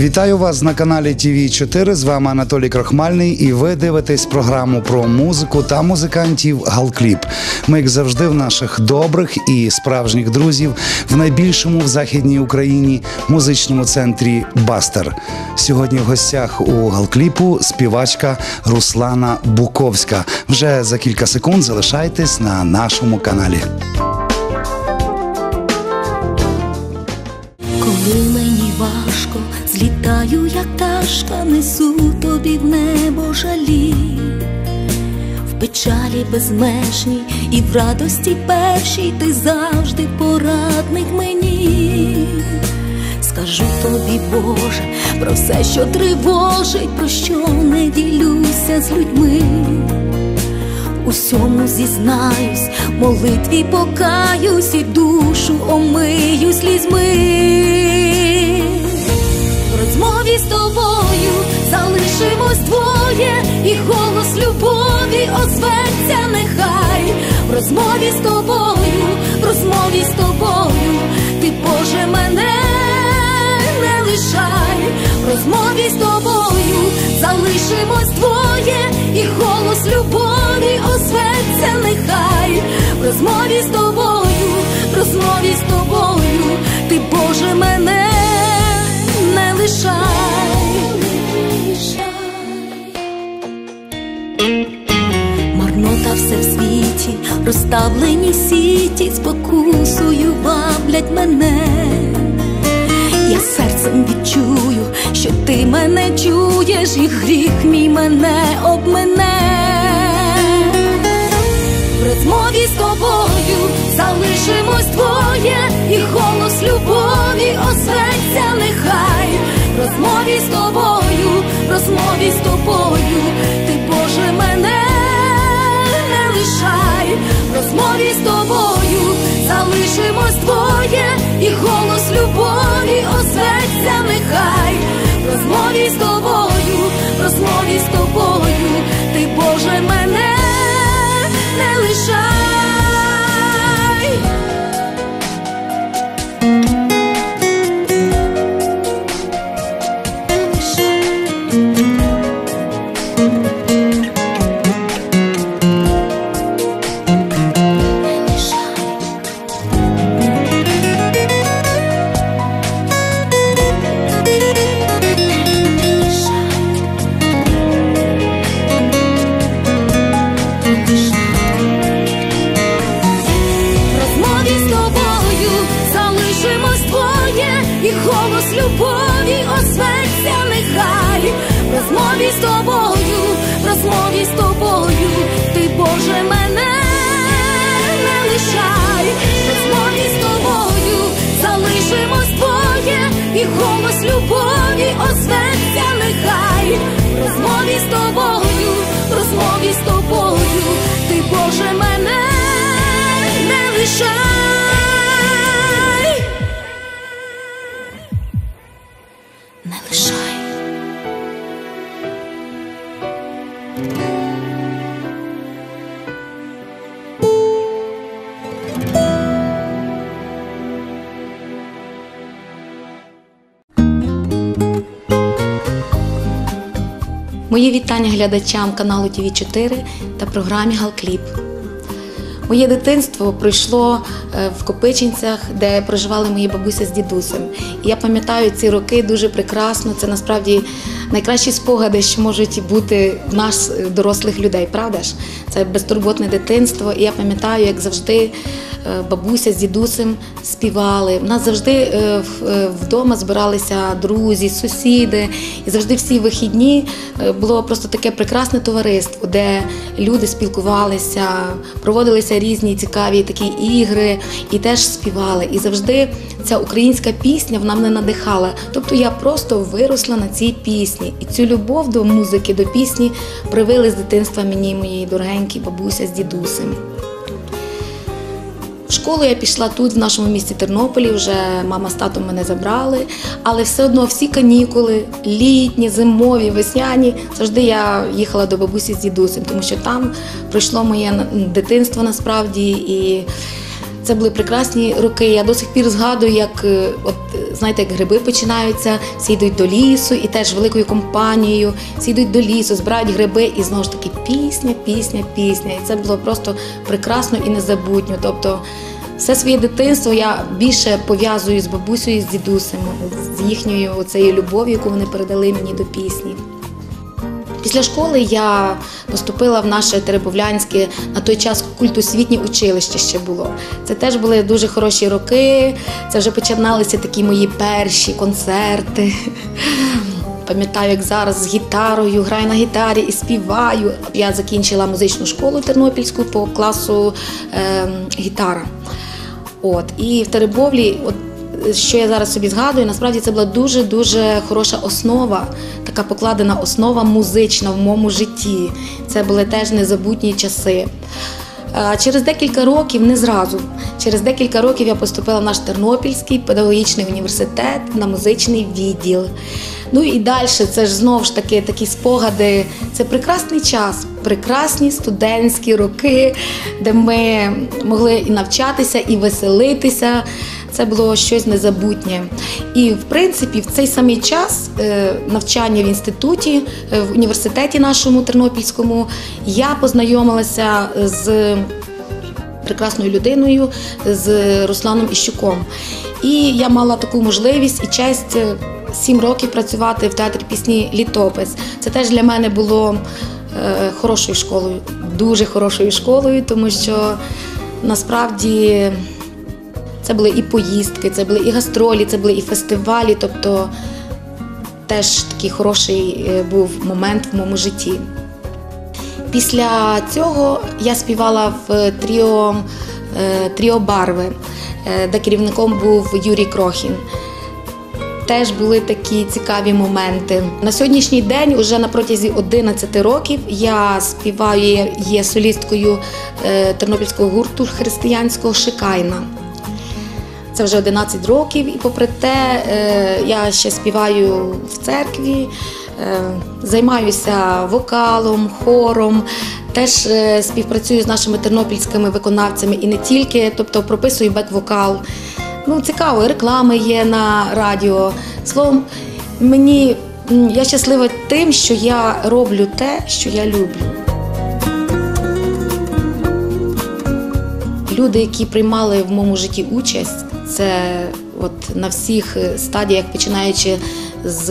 Вітаю вас на каналі тв 4 З вами Анатолій Крохмальний, і ви дивитесь програму про музику та музикантів Галкліп. Ми, як завжди, в наших добрих і справжніх друзів в найбільшому в західній Україні музичному центрі Бастер. Сьогодні в гостях у Галкліпу співачка Руслана Буковська. Вже за кілька секунд залишайтесь на нашому каналі. Злітаю, як пташка, несу тобі в небо жалі, в печалі безмежній і в радості першій ти завжди порадник мені. Скажу тобі, Боже, про все, що тривожить, про що не ділюся з людьми. Усьому зізнаюсь, молитві покаюсь і душу омию слізьми. Тобою. Залишимось двоє, і голос любові озветься нехай. В розмові з тобою, в розмові з тобою, ти Боже мене не лишай, в розмові з тобою. Залишимось двоє, і голос любові озветься нехай, в розмові з тобою, в розмові з тобою, ти Боже мене не розставлені сіті, спокусою ваблять мене. Я серцем відчую, що ти мене чуєш, і гріх мій мене обмене. В розмові з тобою залишимось двоє, і голос любові озветься нехай. В розмові з тобою, в розмові з тобою, розмові з тобою. Залишимось двоє, і голос любові озветься нехай, в розмові з тобою, розмові голос любові озветься нехай. В розмові з тобою, в розмові з тобою, ти Боже мене не лишай. В розмові з тобою залишимось двоє, і голос любові озветься нехай. В розмові з тобою, в розмові з тобою, ти Боже мене не лишай. Мої вітання глядачам каналу тв 4 та програмі Галкліп. Моє дитинство пройшло е, в Копичинцях, де проживали мої бабуся з дідусем. І я пам'ятаю ці роки дуже прекрасно. Це насправді найкращі спогади, що можуть бути в нас, е, дорослих людей, правда ж? Це безтурботне дитинство. І я пам'ятаю, як завжди е, бабуся з дідусем співали. У нас завжди е, вдома збиралися друзі, сусіди. І завжди всі вихідні було просто таке прекрасне товариство, де люди спілкувалися, проводилися різні цікаві такі ігри і теж співали. І завжди ця українська пісня вона мене надихала. Тобто я просто виросла на цій пісні. І цю любов до музики, до пісні привили з дитинства мені мої дорогенькі бабуся з дідусем. В школу я пішла тут, в нашому місті Тернополі, вже мама з татом мене забрали, але все одно всі канікули, літні, зимові, весняні, завжди я їхала до бабусі з дідусем, тому що там пройшло моє дитинство насправді. І це були прекрасні роки. Я до сих пір згадую, як е, от знаєте, як гриби починаються, всі йдуть до лісу, і теж великою компанією, всі йдуть до лісу, збирають гриби, і знову ж таки пісня, пісня, пісня. І це було просто прекрасно і незабутньо. Тобто, все своє дитинство я більше пов'язую з бабусею, з дідусем, з їхньою оцею любов'ю, яку вони передали мені до пісні. Після школи я поступила в наше Теребовлянське на той час культосвітнє училище ще було. Це теж були дуже хороші роки. Це вже починалися такі мої перші концерти. Пам'ятаю, як зараз з гітарою граю на гітарі і співаю. Я закінчила музичну школу тернопільську по класу е, гітара. От і в Теребовлі, от що я зараз собі згадую, насправді це була дуже дуже хороша основа, така покладена основа музична в моєму житті. Це були теж незабутні часи. Через декілька років, не зразу, через декілька років я поступила в наш Тернопільський педагогічний університет на музичний відділ. Ну і далі це ж знову ж таки такі спогади. Це прекрасний час, прекрасні студентські роки, де ми могли і навчатися, і веселитися. Це було щось незабутнє. І в принципі, в цей самий час е, навчання в інституті, е, в університеті нашому тернопільському, я познайомилася з прекрасною людиною, з Русланом Іщуком. І я мала таку можливість і честь. е, Сім років працювати в театрі пісні Літопис. Це теж для мене було хорошою школою, дуже хорошою школою, тому що насправді це були і поїздки, це були і гастролі, це були і фестивалі. Тобто теж такий хороший е, був момент в моєму житті. Після цього я співала в тріо, е, тріо Барви, е, де керівником був Юрій Крохін. Теж були такі цікаві моменти. На сьогоднішній день, уже на протязі 11 років, я співаю, є солісткою тернопільського гурту християнського Шикайна. Це вже 11 років, і попри те, е, я ще співаю в церкві, е, займаюся вокалом, хором, теж е, співпрацюю з нашими тернопільськими виконавцями і не тільки, тобто прописую бек-вокал. Ну, цікаво, реклами є на радіо. Словом, мені я щаслива тим, що я роблю те, що я люблю. Люди, які приймали в моєму житті участь, це от на всіх стадіях, починаючи з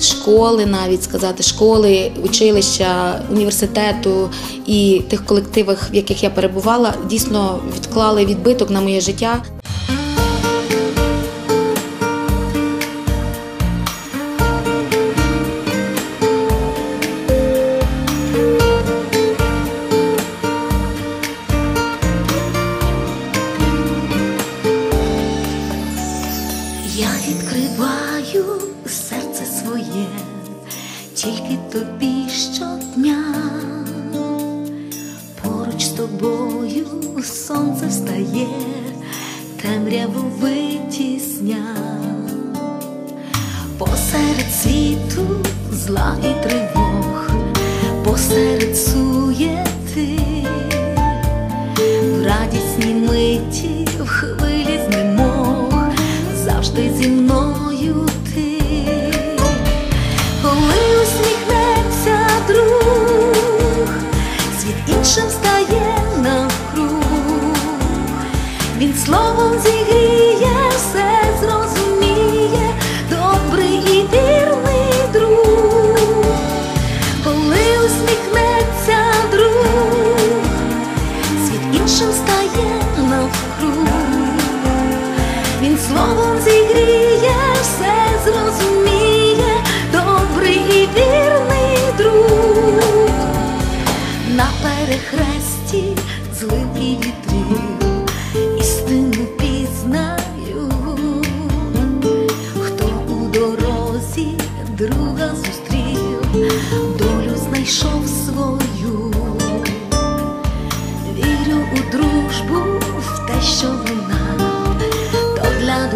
школи, навіть сказати, школи, училища, університету і тих колективах, в яких я перебувала, дійсно відклали відбиток на моє життя. Тобою сонце встає, темряву витісня. Посеред світу зла і тривог, посеред суєти, в радісній миті, в хвилі знемог, завжди зі мною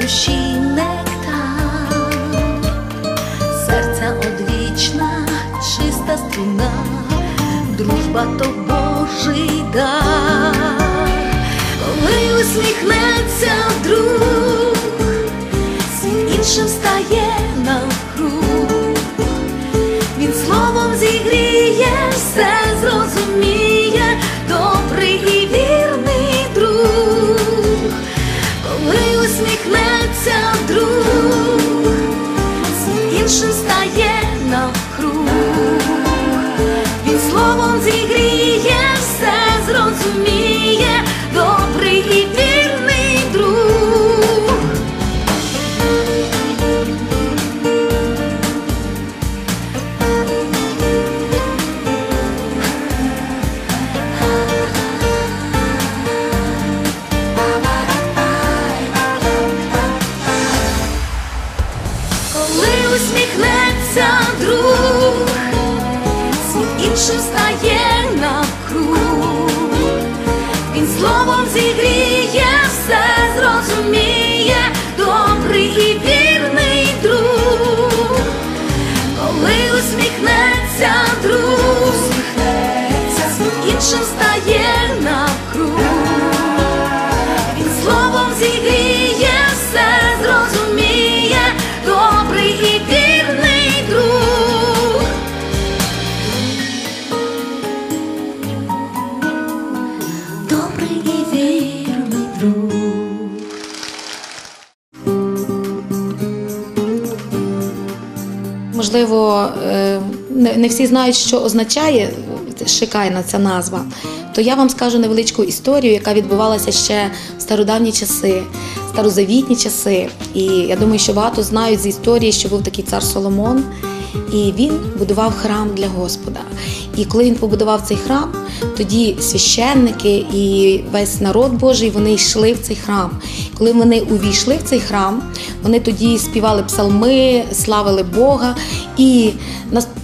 душі нектар, серця одвічна, чиста струна, дружба то Божий дар, коли усміхнеться друг, світ іншим стає навкруг. Не всі знають, що означає шикайна ця назва. То я вам скажу невеличку історію, яка відбувалася ще в стародавні часи, старозавітні часи. І я думаю, що багато знають з історії, що був такий цар Соломон, і він будував храм для Господа. І коли він побудував цей храм, тоді священники і весь народ Божий вони йшли в цей храм. Коли вони увійшли в цей храм, вони тоді співали псалми, славили Бога, і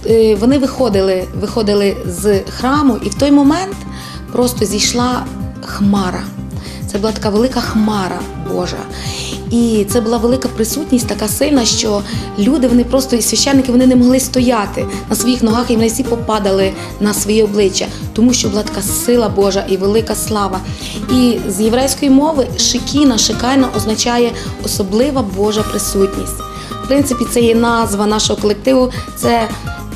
е, вони виходили, виходили з храму, і в той момент просто зійшла хмара. Це була така велика хмара Божа. І це була велика присутність, така сильна, що люди, вони просто і священники вони не могли стояти на своїх ногах, і вони всі попадали на свої обличчя, тому що була така сила Божа і велика слава. І з єврейської мови шикіна, шикайна означає особлива Божа присутність. В принципі, це є назва нашого колективу. Це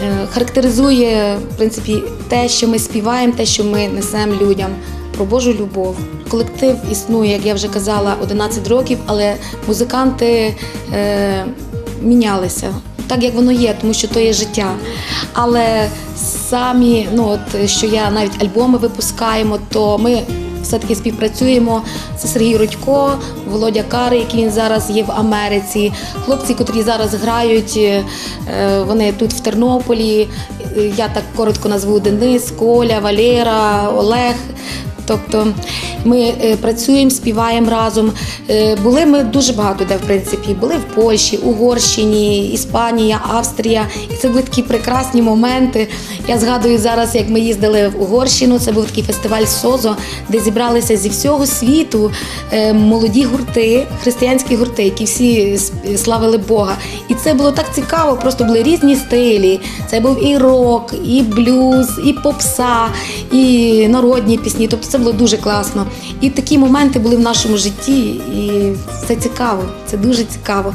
е, характеризує в принципі те, що ми співаємо, те, що ми несемо людям про Божу любов. Колектив існує, як я вже казала, 11 років, але музиканти е, мінялися. Так як воно є, тому що то є життя. Але самі, ну от що я навіть альбоми випускаємо, то ми все-таки співпрацюємо. Це Сергій Рудько, Володя Кари, який він зараз є в Америці. Хлопці, котрі зараз грають, е, вони тут в Тернополі. Я так коротко назву Денис, Коля, Валера, Олег. Тобто ми е, працюємо, співаємо разом. Е, Були ми дуже багато де, в принципі. Були в Польщі, Угорщині, Іспанія, Австрія. І це були такі прекрасні моменти. Я згадую зараз, як ми їздили в Угорщину. Це був такий фестиваль СОЗО, де зібралися зі всього світу е, молоді гурти, християнські гурти, які всі славили Бога. І це було так цікаво, просто були різні стилі. Це був і рок, і блюз, і попса, і народні пісні. Тобто це було дуже класно. І такі моменти були в нашому житті, і це цікаво. Це дуже цікаво.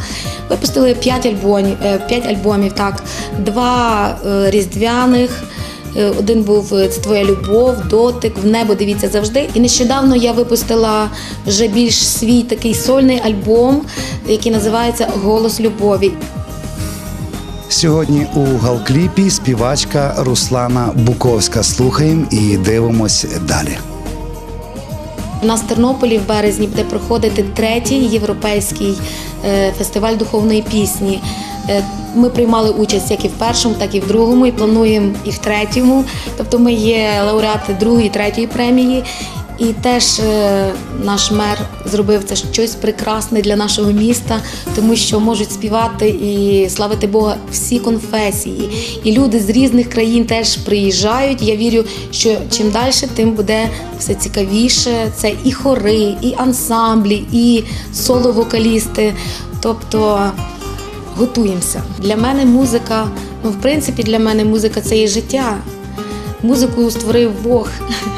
Випустили п'ять альбомів, е, п'ять альбомів, так, два е, різдвяних. Е, Один був це твоя любов, дотик, в небо дивіться завжди. І нещодавно я випустила вже більш свій такий сольний альбом, який називається Голос любові. Сьогодні у галкліпі співачка Руслана Буковська. Слухаємо і дивимось далі. У нас в Тернополі в березні буде проходити третій європейський е, фестиваль духовної пісні. Е, Ми приймали участь як і в першому, так і в другому, і плануємо і в третьому. Тобто ми є лауреати другої, третьої премії. І теж е, наш мер зробив це щось прекрасне для нашого міста, тому що можуть співати і славити Бога всі конфесії. І люди з різних країн теж приїжджають. Я вірю, що чим далі, тим буде все цікавіше. Це і хори, і ансамблі, і соло-вокалісти. Тобто готуємося. Для мене музика, ну в принципі, для мене музика це і життя. Музику створив Бог.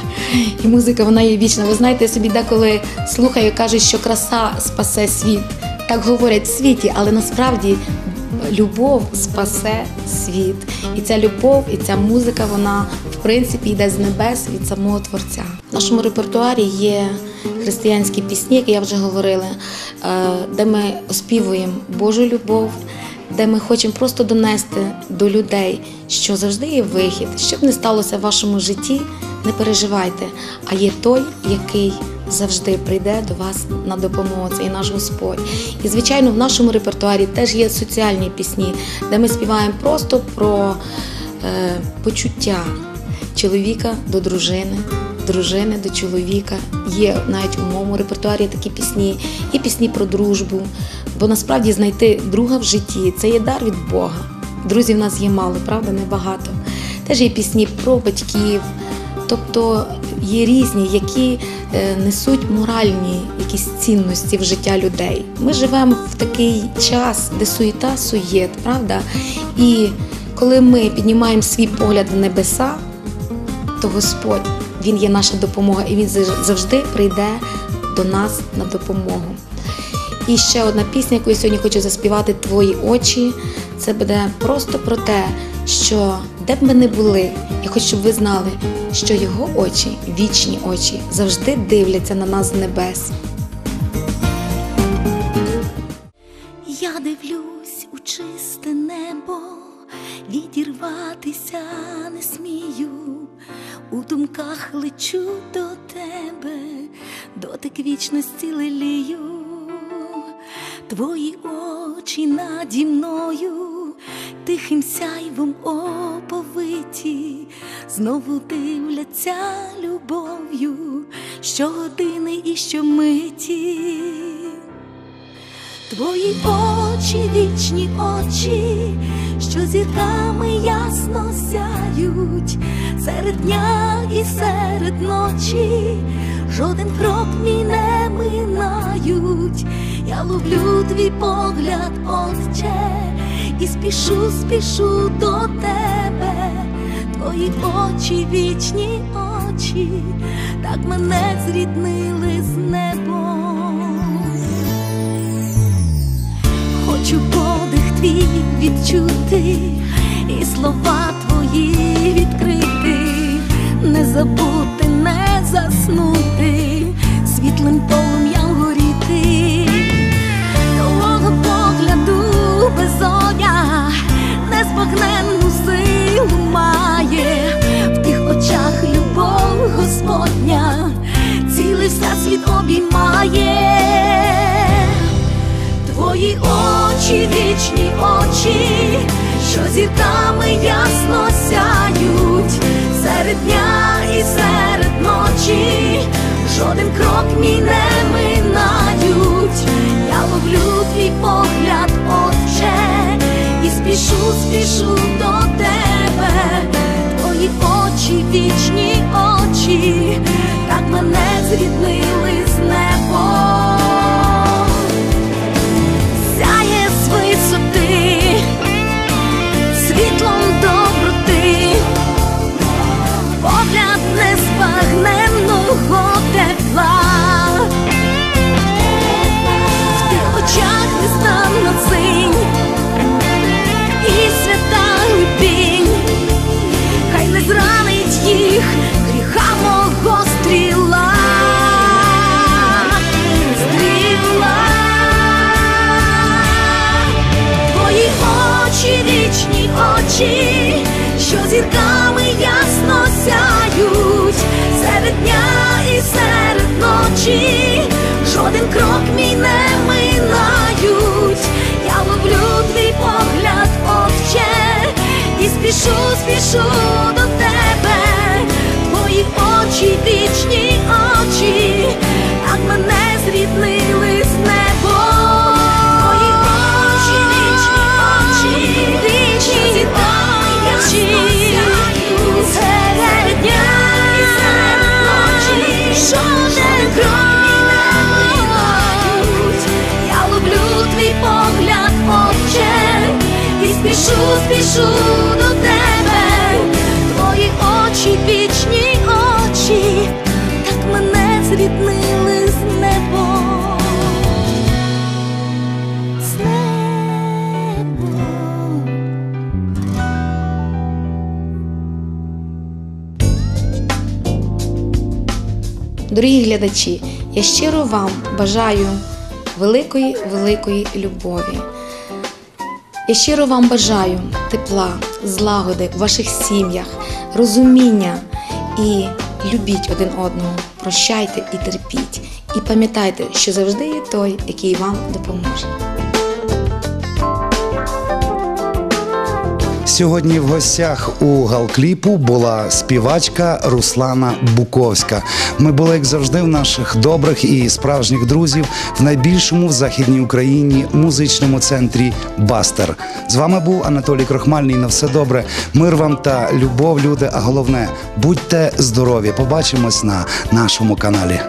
І музика вона є вічна. Ви знаєте, я собі деколи слухаю, кажуть, що краса спасе світ. Так говорять в світі, але насправді любов спасе світ. І ця любов, і ця музика, вона в принципі йде з небес від самого творця. В нашому репертуарі є християнські пісні, як я вже говорила, е, де ми оспівуємо Божу любов де ми хочемо просто донести до людей, що завжди є вихід. Що б не сталося в вашому житті, не переживайте, а є той, який завжди прийде до вас на допомогу. Це і наш Господь. І, звичайно, в нашому репертуарі теж є соціальні пісні, де ми співаємо просто про е, почуття чоловіка до дружини. Дружини до чоловіка є навіть у моєму репертуарі такі пісні, є пісні про дружбу, Бо насправді знайти друга в житті це є дар від Бога. Друзів в нас є мало, правда, небагато. Теж є пісні про батьків, тобто є різні, які е, несуть моральні якісь цінності в життя людей. Ми живемо в такий час, де суєта суєт, правда? І коли ми піднімаємо свій погляд в небеса, то Господь Він є наша допомога, і Він завжди прийде до нас на допомогу. І ще одна пісня, яку я сьогодні хочу заспівати Твої очі. Це буде просто про те, що де б ми не були, я хочу, щоб ви знали, що його очі, вічні очі, завжди дивляться на нас з небес. Я дивлюсь у чисте небо, відірватися не смію, у думках лечу до тебе, дотик вічності лелію. Твої очі наді мною, тихим сяйвом оповиті, знову дивляться любов'ю, щогодини і щомиті. Твої очі, вічні очі, що зірками ясно сяють, серед дня і серед ночі, жоден крок мій не минають. Я ловлю твій погляд, Отче, і спішу, спішу до тебе, твої очі, вічні очі, так мене зріднили з небом. Хочу подих твій відчути, і слова твої відкрити, не забути, не заснути, світлим полум'ям горіти. Безодня, незбагненну силу має, в тих очах любов Господня, цілий всесвіт обіймає, твої очі, вічні очі, що зірками ясно сяють, серед дня і серед ночі, жоден крок мій не минають, я ловлю твій погляд отче, і спішу, спішу до тебе, твої очі, вічні очі, так мене зріднили з небом, спішу до тебе, твої очі, вічні очі, а мене зріднили з небо, твої очі, вічні очі, вічні очі, серед дня і що не крові не вливають, я люблю твій погляд, отче, і спішу, спішу. Глядачі, я щиро вам бажаю великої, великої любові. Я щиро вам бажаю тепла, злагоди в ваших сім'ях, розуміння і любіть один одного, прощайте і терпіть. І пам'ятайте, що завжди є той, який вам допоможе. Сьогодні в гостях у Галкліпу була співачка Руслана Буковська. Ми були, як завжди, в наших добрих і справжніх друзів в найбільшому в західній Україні музичному центрі Бастер. З вами був Анатолій Крохмальний. На все добре. Мир вам та любов, люди. А головне, будьте здорові. Побачимось на нашому каналі.